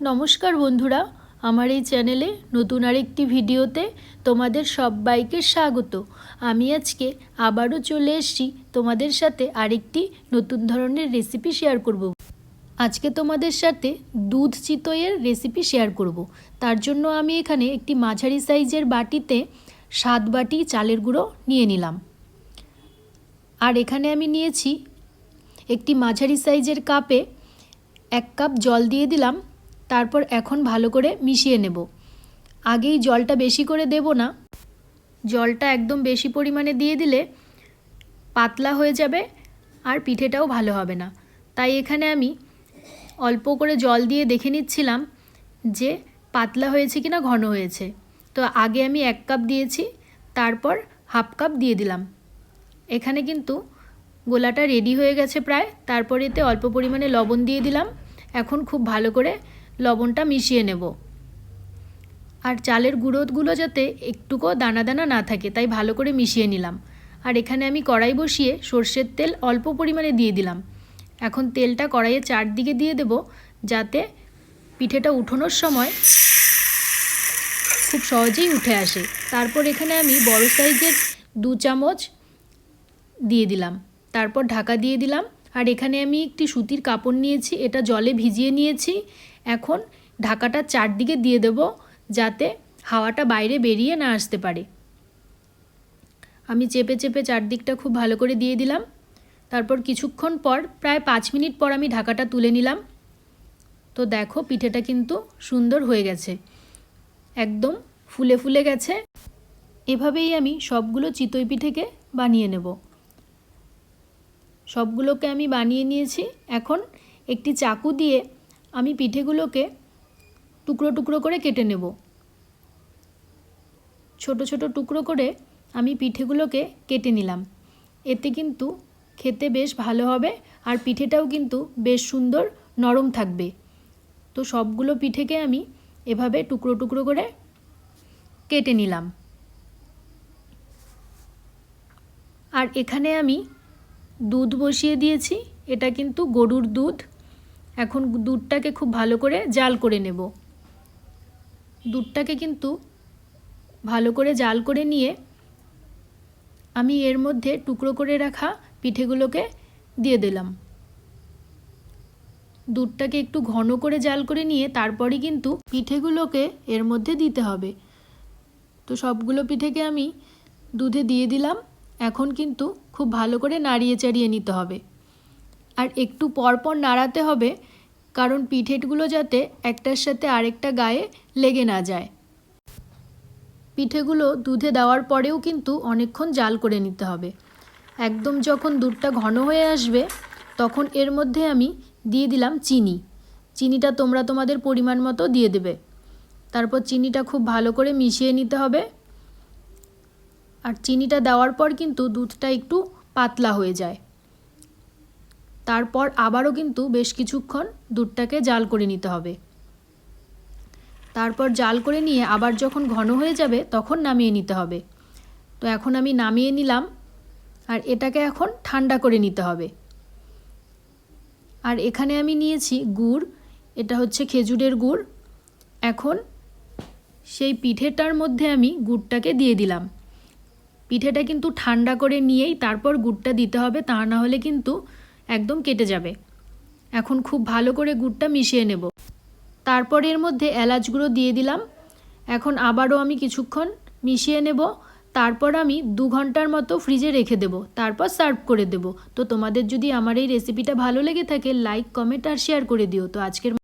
নমস্কার বন্ধুরা, আমার এই চ্যানেলে নতুন আরেকটি ভিডিওতে তোমাদের সবাইকে স্বাগত। আমি আজকে আবারও চলে এসেছি তোমাদের সাথে আরেকটি নতুন ধরনের রেসিপি শেয়ার করব। আজকে তোমাদের সাথে দুধ চিতইয়ের রেসিপি শেয়ার করব। তার জন্য আমি এখানে একটি মাঝারি সাইজের বাটিতে সাত বাটি চালের গুঁড়ো নিয়ে নিলাম। আর এখানে আমি নিয়েছি একটি মাঝারি সাইজের কাপে এক কাপ জল দিয়ে দিলাম। তারপর এখন ভালো করে মিশিয়ে নেব। আগেই জলটা বেশি করে দেব না। জলটা একদম বেশি পরিমাণে দিয়ে দিলে পাতলা হয়ে যাবে আর পিঠেটাও ভালো হবে না। তাই এখানে আমি অল্প করে জল দিয়ে দেখে নিচ্ছিলাম যে পাতলা হয়েছে কি না ঘন হয়েছে। তো আগে আমি এক কাপ দিয়েছি, তারপর হাফ কাপ দিয়ে দিলাম। এখানে কিন্তু গোলাটা রেডি হয়ে গেছে প্রায়, তারপর এতে অল্প পরিমাণে লবণ দিয়ে দিলাম। এখন খুব ভালো করে লবণটা মিশিয়ে নেব। আর চালের গুঁড়োগুলো যাতে একটুকু দানা দানা না থাকে, তাই ভালো করে মিশিয়ে নিলাম। আর এখানে আমি কড়াই বসিয়ে সর্ষের তেল অল্প পরিমাণে দিয়ে দিলাম। এখন তেলটা কড়াইয়ে চারদিকে দিয়ে দেব, যাতে পিঠেটা উঠোনোর সময় খুব সহজেই উঠে আসে। তারপর এখানে আমি বড় সাইজের দু চামচ দিয়ে দিলাম। তারপর ঢাকা দিয়ে দিলাম। আর এখানে আমি একটি সুতির কাপড় নিয়েছি, এটা জলে ভিজিয়ে নিয়েছি। এখন ঢাকাটা চারদিকে দিয়ে দেব যাতে হাওয়াটা বাইরে বেরিয়ে না আসতে পারে। আমি চেপে চেপে চারদিকটা খুব ভালো করে দিয়ে দিলাম। তারপর কিছুক্ষণ পর প্রায় পাঁচ মিনিট পর আমি ঢাকাটা তুলে নিলাম। তো দেখো পিঠেটা কিন্তু সুন্দর হয়ে গেছে। একদম ফুলে ফুলে গেছে। এভাবেই আমি সবগুলো চিতই পিঠেকে বানিয়ে নেব। সবগুলোকে আমি বানিয়ে নিয়েছি। এখন একটি চাকু দিয়ে আমি পিঠেগুলোকে টুকরো টুকরো করে কেটে নেব। ছোট ছোট টুকরো করে আমি পিঠেগুলোকে কেটে নিলাম। এতে কিন্তু খেতে বেশ ভালো হবে আর পিঠেটাও কিন্তু বেশ সুন্দর নরম থাকবে। তো সবগুলো পিঠেকে আমি এভাবে টুকরো টুকরো করে কেটে নিলাম। আর এখানে আমি দুধ বসিয়ে দিয়েছি। এটা কিন্তু গরুর দুধ। এখন দুধটাকে খুব ভালো করে জাল করে নেব। দুধটাকে কিন্তু ভালো করে জাল করে নিয়ে আমি এর মধ্যে টুকরো করে রাখা পিঠেগুলোকে দিয়ে দিলাম। দুধটাকে একটু ঘন করে জাল করে নিয়ে তারপরই কিন্তু পিঠেগুলোকে এর মধ্যে দিতে হবে। তো সবগুলো পিঠেকে আমি দুধে দিয়ে দিলাম। এখন কিন্তু খুব ভালো করে নাড়িয়ে চাড়িয়ে নিতে হবে। আর একটু পরপর নাড়াতে হবে, কারণ পিঠেগুলো যাতে একটার সাথে আরেকটা গায়ে লেগে না যায়। পিঠেগুলো দুধে দেওয়ার পরেও কিন্তু অনেকক্ষণ জাল করে নিতে হবে। একদম যখন দুধটা ঘন হয়ে আসবে, তখন এর মধ্যে আমি দিয়ে দিলাম চিনি। চিনিটা তোমরা তোমাদের পরিমাণ মতো দিয়ে দেবে। তারপর চিনিটা খুব ভালো করে মিশিয়ে নিতে হবে। আর চিনিটা দেওয়ার পর কিন্তু দুধটা একটু পাতলা হয়ে যায়। তারপর আবারও কিন্তু বেশ কিছুক্ষণ দুধটাকে জাল করে নিতে হবে। তারপর জাল করে নিয়ে আবার যখন ঘন হয়ে যাবে তখন নামিয়ে নিতে হবে। তো এখন আমি নামিয়ে নিলাম আর এটাকে এখন ঠান্ডা করে নিতে হবে। আর এখানে আমি নিয়েছি গুড়, এটা হচ্ছে খেজুরের গুড়। এখন সেই পিঠেটার মধ্যে আমি গুড়টাকে দিয়ে দিলাম। পিঠেটা কিন্তু ঠান্ডা করে নিয়েই তারপর গুড়টা দিতে হবে, তা না হলে কিন্তু একদম কেটে যাবে। এখন খুব ভালো করে গুড়টা মিশিয়ে নেব। তারপর এর মধ্যে এলাচ গুঁড়ো দিয়ে দিলাম। এখন আবারও আমি কিছুক্ষণ মিশিয়ে নেব। তারপর আমি দু ঘণ্টার মতো ফ্রিজে রেখে দেব। তারপর সার্ভ করে দেব। তো তোমাদের যদি আমার এই রেসিপিটা ভালো লেগে থাকে লাইক কমেন্ট আর শেয়ার করে দিও। তো আজকের